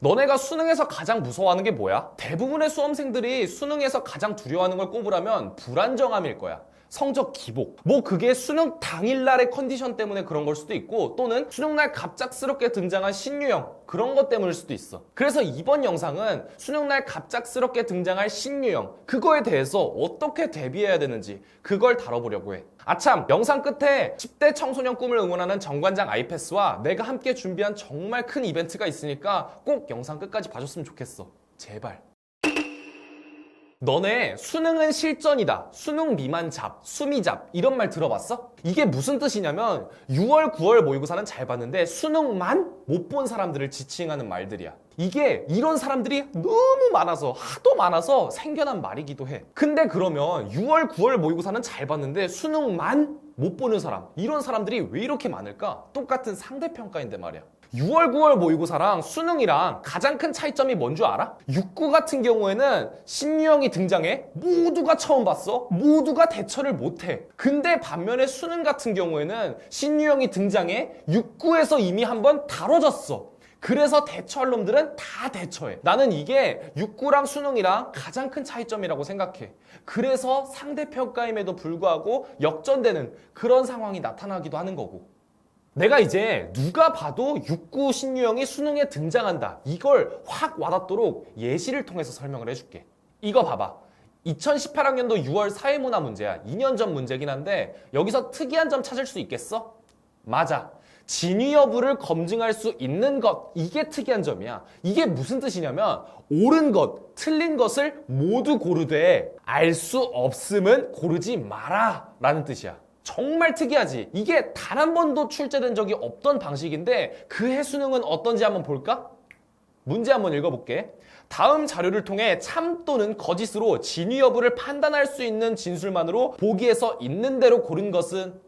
너네가 수능에서 가장 무서워하는 게 뭐야? 대부분의 수험생들이 수능에서 가장 두려워하는 걸 꼽으라면 불안정함일 거야. 성적 기복. 뭐 그게 수능 당일날의 컨디션 때문에 그런 걸 수도 있고 또는 수능날 갑작스럽게 등장한 신유형 그런 것 때문일 수도 있어. 그래서 이번 영상은 수능날 갑작스럽게 등장할 신유형 그거에 대해서 어떻게 대비해야 되는지 그걸 다뤄보려고 해. 아참 영상 끝에 10대 청소년 꿈을 응원하는 정관장 아이패스와 내가 함께 준비한 정말 큰 이벤트가 있으니까 꼭 영상 끝까지 봐줬으면 좋겠어. 제발. 너네 수능은 실전이다. 수능 미만 잡, 수미 잡 이런 말 들어봤어? 이게 무슨 뜻이냐면 6월, 9월 모의고사는 잘 봤는데 수능만 못 본 사람들을 지칭하는 말들이야. 이게 이런 사람들이 너무 많아서 하도 많아서 생겨난 말이기도 해. 근데 그러면 6월, 9월 모의고사는 잘 봤는데 수능만 못 보는 사람 이런 사람들이 왜 이렇게 많을까? 똑같은 상대평가인데 말이야. 6월, 9월 모의고사랑 수능이랑 가장 큰 차이점이 뭔 줄 알아? 6구 같은 경우에는 신유형이 등장해 모두가 처음 봤어 모두가 대처를 못해 근데 반면에 수능 같은 경우에는 신유형이 등장해 6구에서 이미 한번 다뤄졌어 그래서 대처할 놈들은 다 대처해. 나는 이게 6구랑 수능이랑 가장 큰 차이점이라고 생각해. 그래서 상대평가임에도 불구하고 역전되는 그런 상황이 나타나기도 하는 거고. 내가 이제 누가 봐도 6구 신유형이 수능에 등장한다. 이걸 확 와닿도록 예시를 통해서 설명을 해줄게. 이거 봐봐. 2018학년도 6월 사회문화 문제야. 2년 전 문제긴 한데 여기서 특이한 점 찾을 수 있겠어? 맞아. 진위 여부를 검증할 수 있는 것. 이게 특이한 점이야. 이게 무슨 뜻이냐면 옳은 것, 틀린 것을 모두 고르되 알 수 없음은 고르지 마라. 라는 뜻이야. 정말 특이하지? 이게 단 한 번도 출제된 적이 없던 방식인데 그 해수능은 어떤지 한번 볼까? 문제 한번 읽어볼게. 다음 자료를 통해 참 또는 거짓으로 진위 여부를 판단할 수 있는 진술만으로 보기에서 있는 대로 고른 것은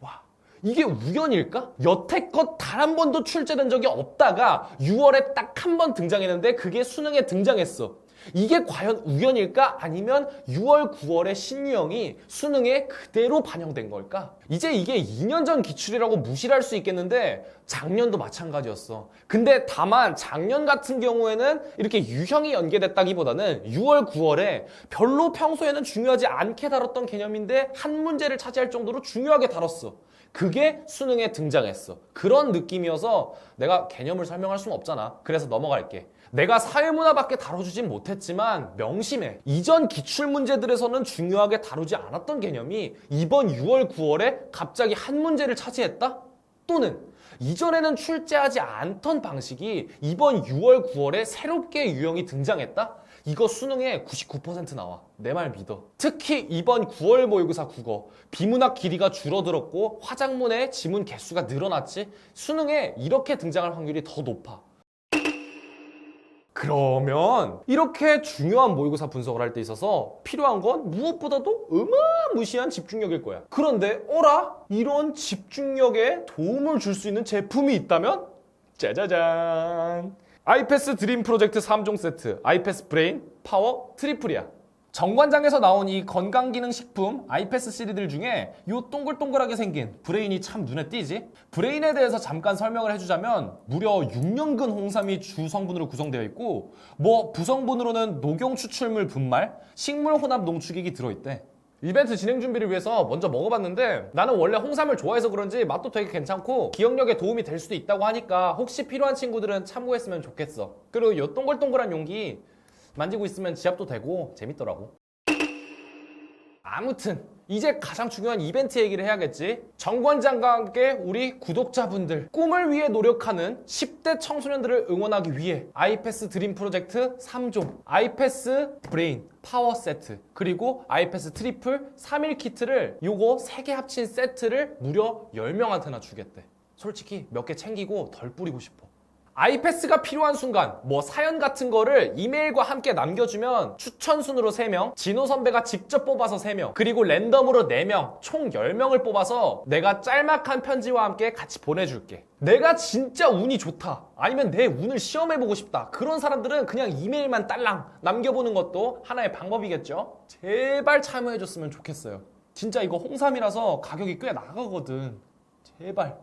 와 이게 우연일까? 여태껏 단 한 번도 출제된 적이 없다가 6월에 딱 한 번 등장했는데 그게 수능에 등장했어. 이게 과연 우연일까? 아니면 6월, 9월의 신유형이 수능에 그대로 반영된 걸까? 이제 이게 2년 전 기출이라고 무시를 할수 있겠는데 작년도 마찬가지였어. 근데 다만 작년 같은 경우에는 이렇게 유형이 연계됐다기보다는 6월, 9월에 별로 평소에는 중요하지 않게 다뤘던 개념인데 한 문제를 차지할 정도로 중요하게 다뤘어. 그게 수능에 등장했어. 그런 느낌이어서 내가 개념을 설명할 수는 없잖아. 그래서 넘어갈게. 내가 사회문화 밖에 다뤄주진 못했지만 명심해. 이전 기출 문제들에서는 중요하게 다루지 않았던 개념이 이번 6월, 9월에 갑자기 한 문제를 차지했다? 또는 이전에는 출제하지 않던 방식이 이번 6월, 9월에 새롭게 유형이 등장했다? 이거 수능에 99% 나와. 내 말 믿어. 특히 이번 9월 모의고사 국어 비문학 길이가 줄어들었고 화작문의 지문 개수가 늘어났지. 수능에 이렇게 등장할 확률이 더 높아. 그러면 이렇게 중요한 모의고사 분석을 할 때 있어서 필요한 건 무엇보다도 어마무시한 집중력일 거야. 그런데 어라? 이런 집중력에 도움을 줄 수 있는 제품이 있다면? 짜자잔! 아이패스 드림 프로젝트 3종 세트 아이패스 브레인 파워 트리플이야. 정관장에서 나온 이 건강기능식품 아이패스 시리들 중에 이 동글동글하게 생긴 브레인이 참 눈에 띄지? 브레인에 대해서 잠깐 설명을 해주자면 무려 6년근 홍삼이 주 성분으로 구성되어 있고 뭐 부성분으로는 녹용 추출물 분말, 식물 혼합 농축액이 들어있대. 이벤트 진행 준비를 위해서 먼저 먹어봤는데 나는 원래 홍삼을 좋아해서 그런지 맛도 되게 괜찮고 기억력에 도움이 될 수도 있다고 하니까 혹시 필요한 친구들은 참고했으면 좋겠어. 그리고 이 동글동글한 용기 만지고 있으면 지압도 되고 재밌더라고. 아무튼 이제 가장 중요한 이벤트 얘기를 해야겠지. 정관장과 함께 우리 구독자분들 꿈을 위해 노력하는 10대 청소년들을 응원하기 위해 아이패스 드림 프로젝트 3종 아이패스 브레인 파워 세트 그리고 아이패스 트리플 3일 키트를 요거 3개 합친 세트를 무려 10명한테나 주겠대. 솔직히 몇 개 챙기고 덜 뿌리고 싶어. 아이패스가 필요한 순간 뭐 사연 같은 거를 이메일과 함께 남겨주면 추천 순으로 3명 진호 선배가 직접 뽑아서 3명 그리고 랜덤으로 4명 총 10명을 뽑아서 내가 짤막한 편지와 함께 같이 보내줄게. 내가 진짜 운이 좋다. 아니면 내 운을 시험해보고 싶다. 그런 사람들은 그냥 이메일만 딸랑 남겨보는 것도 하나의 방법이겠죠? 제발 참여해줬으면 좋겠어요. 진짜 이거 홍삼이라서 가격이 꽤 나가거든. 제발